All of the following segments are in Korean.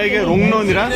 나에게 롱런이란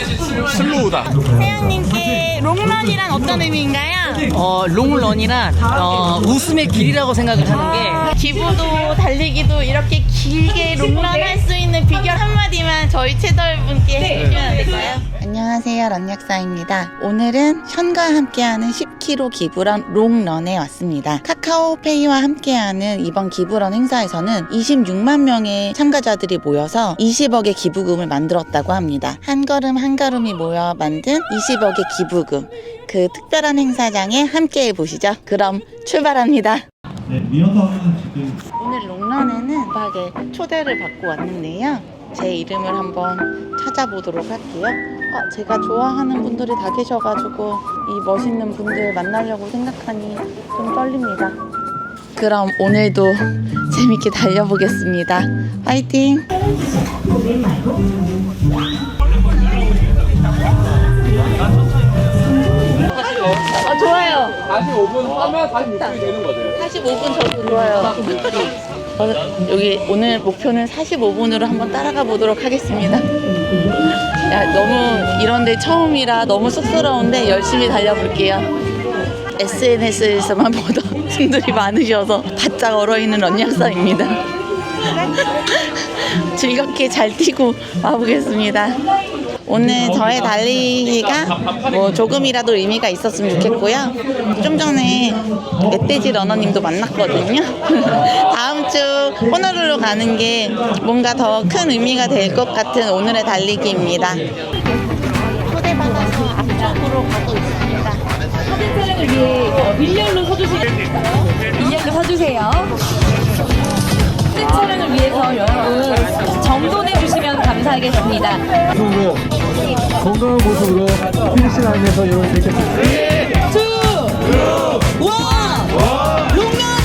슬로우다. 태양님께 롱런이란 어떤 의미인가요? 어, 롱런이란 어, 웃음의 길이라고 생각을 하는 게 기부도 달리기도 이렇게 길게 롱런 할 수 있는 비결 한마디만 저희 채널 분께 해주시면 안 될까요? 안녕하세요 런약사입니다. 오늘은 현과 함께하는 10km 기부런 롱런에 왔습니다. 카카오페이와 함께하는 이번 기부런 행사에서는 26만 명의 참가자들이 모여서 20억의 기부금을 만들었다고 합니다. 한 걸음 한 걸음이 모여 만든 20억의 기부금. 그 특별한 행사장에 함께해 보시죠. 그럼 출발합니다 네, 리허설은 지금 오늘 롱런에는 음악에 초대를 받고 왔는데요. 제 이름을 한번 찾아보도록 할게요. 아, 제가 좋아하는 분들이 다 계셔가지고 이 멋있는 분들 만나려고 생각하니 좀 떨립니다. 그럼 오늘도 재밌게 달려보겠습니다. 화이팅! 45분 하면 다시 목소리 되는 거죠. 45분 저도 좋아요. 저는 여기 오늘 목표는 45분으로 한번 따라가 보도록 하겠습니다. 야, 너무 이런데 처음이라 너무 쑥스러운데 열심히 달려볼게요. SNS에서만 보던 분들이 많으셔서 바짝 얼어있는 런약사입니다. 즐겁게 잘 뛰고 와보겠습니다. 오늘 저의 달리기가 뭐 조금이라도 의미가 있었으면 좋겠고요. 좀 전에 멧돼지 러너님도 만났거든요. 다음 주 호노룰루 가는 게 뭔가 더 큰 의미가 될 것 같은 오늘의 달리기입니다. 초대받아서 앞쪽으로 가고 있습니다. 촬영을 위해 일렬로 서주시겠어요? 일렬로 서주세요. 사진 촬영을 위해서 여러분 정돈해 주시면 감사하겠습니다. 모습으로 건강한 모습으로 피니시 라인에서 여러분 뵙겠습니다. 투, 원, 롱런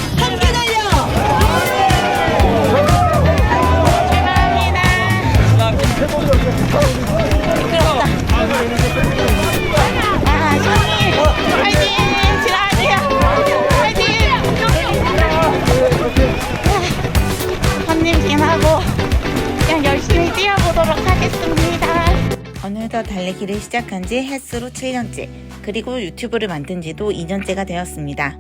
하겠습니다. 어느덧 달리기를 시작한 지 횟수로 7년째, 그리고 유튜브를 만든 지도 2년째가 되었습니다.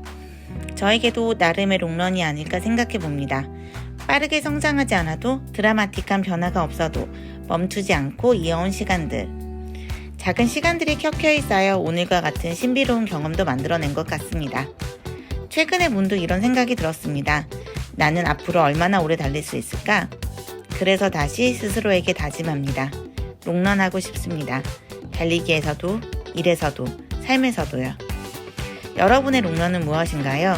저에게도 나름의 롱런이 아닐까 생각해 봅니다. 빠르게 성장하지 않아도 드라마틱한 변화가 없어도 멈추지 않고 이어온 시간들. 작은 시간들이 켜켜이 쌓여 오늘과 같은 신비로운 경험도 만들어낸 것 같습니다. 최근에 문득 이런 생각이 들었습니다. 나는 앞으로 얼마나 오래 달릴 수 있을까? 그래서 다시 스스로에게 다짐합니다. 롱런하고 싶습니다. 달리기에서도, 일에서도, 삶에서도요. 여러분의 롱런은 무엇인가요?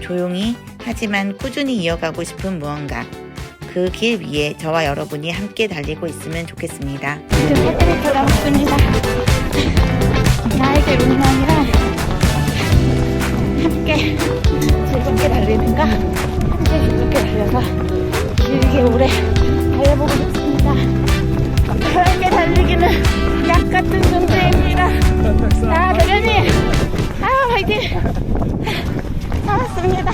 조용히 하지만 꾸준히 이어가고 싶은 무언가. 그 길 위에 저와 여러분이 함께 달리고 있으면 좋겠습니다. 포트리터 남았습니다. 나에게 롱런이란 함께 즐겁게 달리는가? 함께 즐겁게 달려서 길게 오래 달려보고 싶습니다. 함께 달리기는 약 같은 존재입니다. 아, 대련님! 아, 화이팅! 나왔습니다.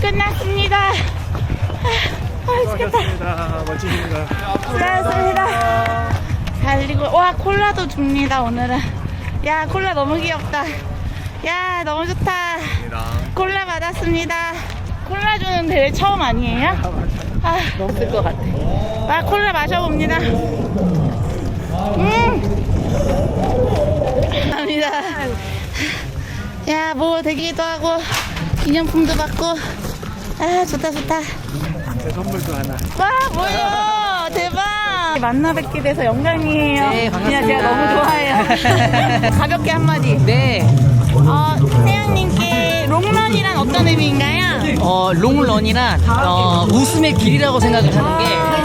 끝났습니다. 아, 죽겠다. 멋지십니다. 수고하셨습니다. 달리고, 와, 콜라도 줍니다, 오늘은. 야, 콜라 너무 귀엽다. 야, 너무 좋다. 콜라 받았습니다. 콜라 주는 대회 처음 아니에요? 아, 너무 쓸것 같아. 아, 콜라 마셔봅니다. 음! 감사합니다. 야, 뭐 되기도 하고, 기념품도 받고. 아, 좋다, 좋다. 선물도 하나. 와 뭐예요 대박 만나 뵙게 돼서 영광이에요 네, 반갑습니다. 그냥 제가 너무 좋아해요 가볍게 한마디 네, 어, 태양님께 롱런이란 어떤 의미인가요? 어, 롱런이란 어, 웃음의 길이라고 생각을 하는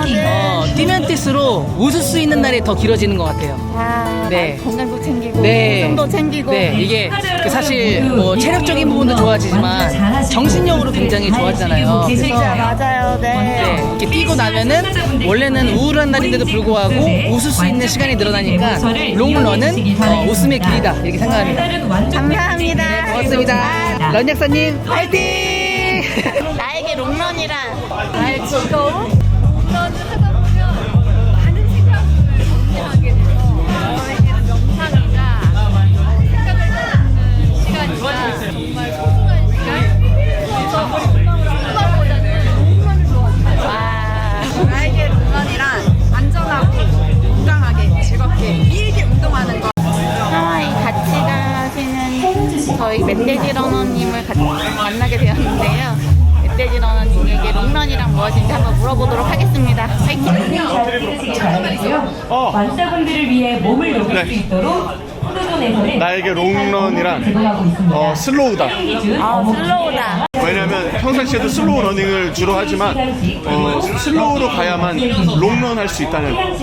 게 어, 뛰면 뛸수록 웃을 수 있는 날이 더 길어지는 것 같아요. 아, 네. 건강도 챙기고 네. 웃음도 챙기고 네, 이게 그 사실 뭐 체력적인 부분도 좋아지지만 정신력으로 굉장히 좋아지잖아요. 그래서 맞아요 네. 뛰고 나면은 원래는 우울한 날인데도 불구하고 웃을 수 있는 시간이 늘어나니까 롱런은 어, 웃음의 길이다 이렇게 생각합니다. 감사합니다 고맙습니다. 런 약사님 화이팅! 나에게 롱런이란 나의 즐거움? 무엇인지 한번 물어보도록 하겠습니다. 파이팅! 어. 환자분들을 위해 몸을 녹일 네. 수 있도록 나에게 롱런이란 있습니다. 어, 슬로우다. 아, 슬로우다. 왜냐면 평상시에도 슬로우 러닝을 주로 하지만 어, 슬로우로 가야만 롱런 할 수 있다는 네,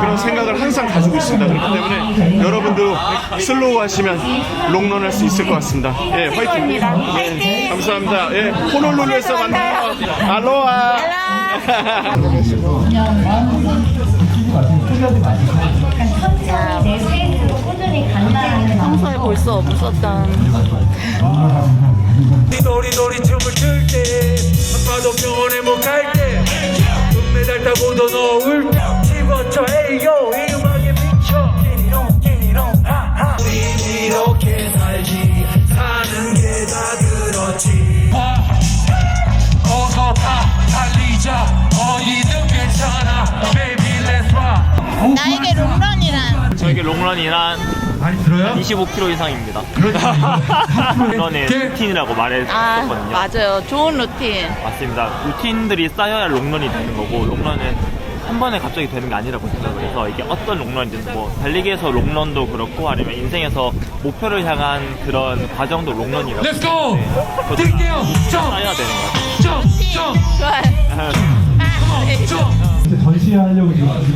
그런 생각을 항상 가지고 있습니다. 그렇기 때문에 여러분도 슬로우 하시면 롱런 할 수 있을 것 같습니다. 예, 화이팅! 화이팅! 감사합니다. 예, 호놀룰루에서 만나요. 알로하! 평소에 볼수 없었던 도리도리 춤을 출때 아파도 병원에 못 갈때 금메달 따고도 너울 집어쳐 에이요 미쳐 저에게 롱런이란 많이 들어요? 25km 이상입니다. 런의 루틴이라고 아 말했었거든요. 맞아요. 좋은 루틴. 맞습니다. 루틴들이 쌓여야 롱런이 되는 거고 롱런은 한 번에 갑자기 되는 게 아니라고 생각해서 이게 어떤 롱런이든 뭐 달리기에서 롱런도 그렇고 아니면 인생에서 목표를 향한 그런 과정도 롱런이라고 Let's go! 뛸게요. 쌓여야 되는 것 같아요. 점점점 좋아요. 이제 전 시하려고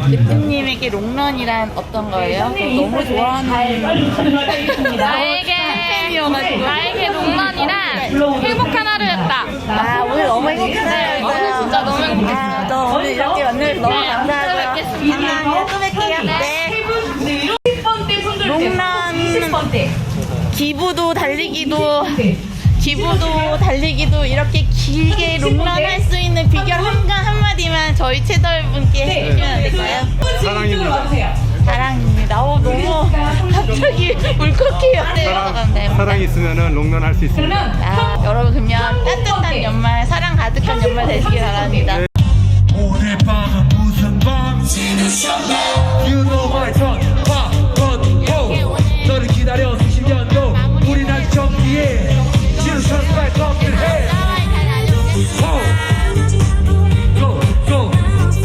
대표님에게 롱런이란 어떤 거예요? 너무 좋아하는 나에게 나에게 롱런이란 행복한 하루였다. 아 오늘 너무 행복했어요 오늘 진짜 너무 행복했어요. 아, 저 오늘 이렇게 만나서 너무 네, 감사하고요. 또 뵙겠습니다. 감사합니다 또 뵐게요. 네 10번대 손들 롱런 10번대 기부도 달리기도 기부도 달리기도 이렇게 길게 롱런 할 수 있는 비결 한가 한 마디만 저희 채널 분께 해주시면 안 될까요? 사랑입니다. 사랑입니다. 어, 너무 갑자기 울컥해요. 네, 사랑이 있으면 롱런 할 수 있습니다. 아, 여러분 그러면 따뜻한 연말, 사랑 가득한 연말 되시길 바랍니다.